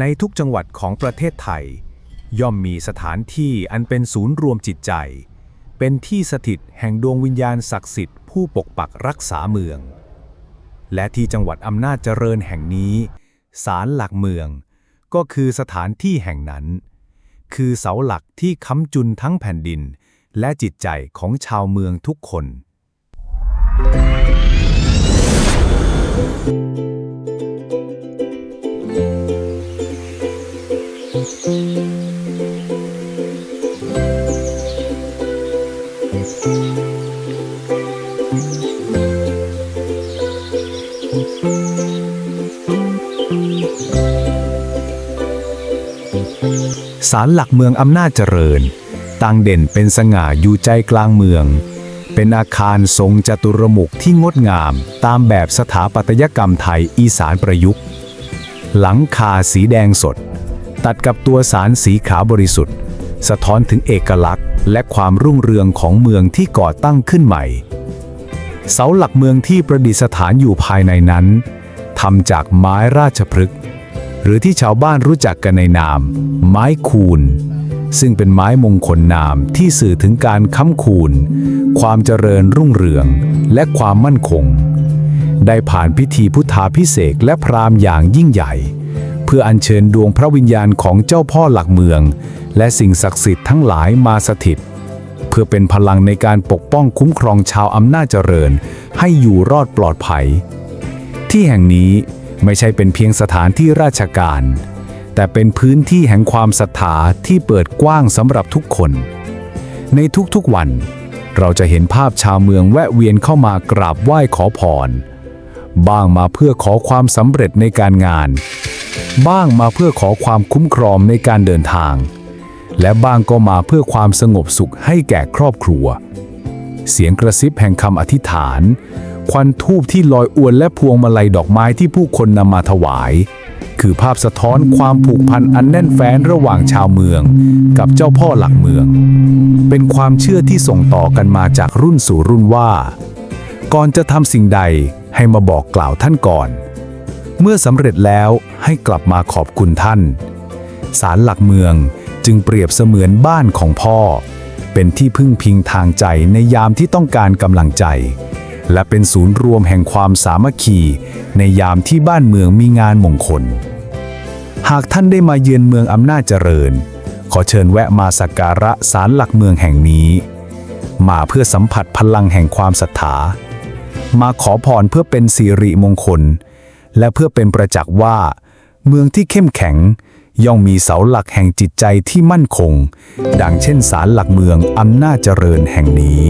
ในทุกจังหวัดของประเทศไทย ย่อมมีสถานที่อันเป็นศูนย์รวมจิตใจ เป็นที่สถิตแห่งดวงวิญญาณศักดิ์สิทธิ์ผู้ปกปักรักษาเมือง และที่จังหวัดอำนาจเจริญแห่งนี้ศาลหลักเมือง ก็คือสถานที่แห่งนั้น คือเสาหลักที่ค้ำจุนทั้งแผ่นดิน และจิตใจของชาวเมืองทุกคน ศาลหลักเมืองอำนาจเจริญ ตั้งเด่นเป็นสง่าอยู่ใจกลางเมือง เป็นอาคารทรงจตุรมุขที่งดงาม ตามแบบสถาปัตยกรรมไทยอีสานประยุกต์ หลังคาสีแดงสด ตัดกับตัวสารสีขาวบริสุทธิ์ สะท้อนถึงเอกลักษณ์ และความรุ่งเรืองของเมืองที่ก่อตั้งขึ้นใหม่ เสาหลักเมืองที่ประดิษฐานอยู่ภายในนั้นทำจากไม้ราชพฤกษ์ หรือที่ชาวบ้านรู้จักกันในนาม ไม้คูนซึ่งเป็นไม้มงคลนามที่สื่อถึงการค้ำคูนความเจริญรุ่งเรือง และความมั่นคง ได้ผ่านพิธีพุทธาพิเศษและพรามอย่างยิ่งใหญ่ เพื่ออัญเชิญดวงพระวิญญาณของเจ้าพ่อหลักเมือง และสิ่งศักดิ์สิทธิ์ทั้งหลายมาสถิต เพื่อเป็นพลังในการปกป้องคุ้มครองชาวอำนาจเจริญ ให้อยู่รอดปลอดภัย ที่แห่งนี้ ไม่ใช่เป็นเพียงสถานที่ราชการ แต่เป็นพื้นที่แห่งความศรัทธาที่เปิดกว้างสำหรับทุกคน ในทุกๆวัน เราจะเห็นภาพชาวเมืองแวะเวียนเข้ามากราบไหว้ขอพร บ้างมาเพื่อขอความสำเร็จในการงาน บ้างมาเพื่อขอความคุ้มครองในการเดินทาง และบ้างก็มาเพื่อความสงบสุขให้แก่ครอบครัว เสียงกระซิบแห่งคำอธิษฐาน ควันทูบที่ลอยอวนและพวงมาลัยดอกไม้ที่ผู้คนนำมาถวาย คือภาพสะท้อนความผูกพันอันแน่นแฟ้นระหว่างชาวเมือง กับเจ้าพ่อหลักเมือง เป็นความเชื่อที่ส่งต่อกันมาจากรุ่นสู่รุ่นว่า ก่อนจะทำสิ่งใดให้มาบอกกล่าวท่านก่อน เมื่อสำเร็จแล้วให้กลับมาขอบคุณท่านศาลหลักเมืองจึงเปรียบเสมือนบ้านของพ่อ เป็นที่พึ่งพิงทางใจในยามที่ต้องการกำลังใจ และเป็นศูนย์รวมแห่งความสามัคคี ในยามที่บ้านเมืองมีงานมงคล หากท่านได้มาเยือนเมืองอำนาจเจริญ ขอเชิญแวะมาสักการะศาลหลักเมืองแห่งนี้ มาเพื่อสัมผัสพลังแห่งความศรัทธา มาขอพรเพื่อเป็นสิริมงคล และเพื่อเป็นประจักษ์ว่า เมืองที่เข้มแข็งย่อมมีเสาหลักแห่งจิตใจที่มั่นคง ดังเช่นศาลหลักเมืองอำนาจเจริญแห่งนี้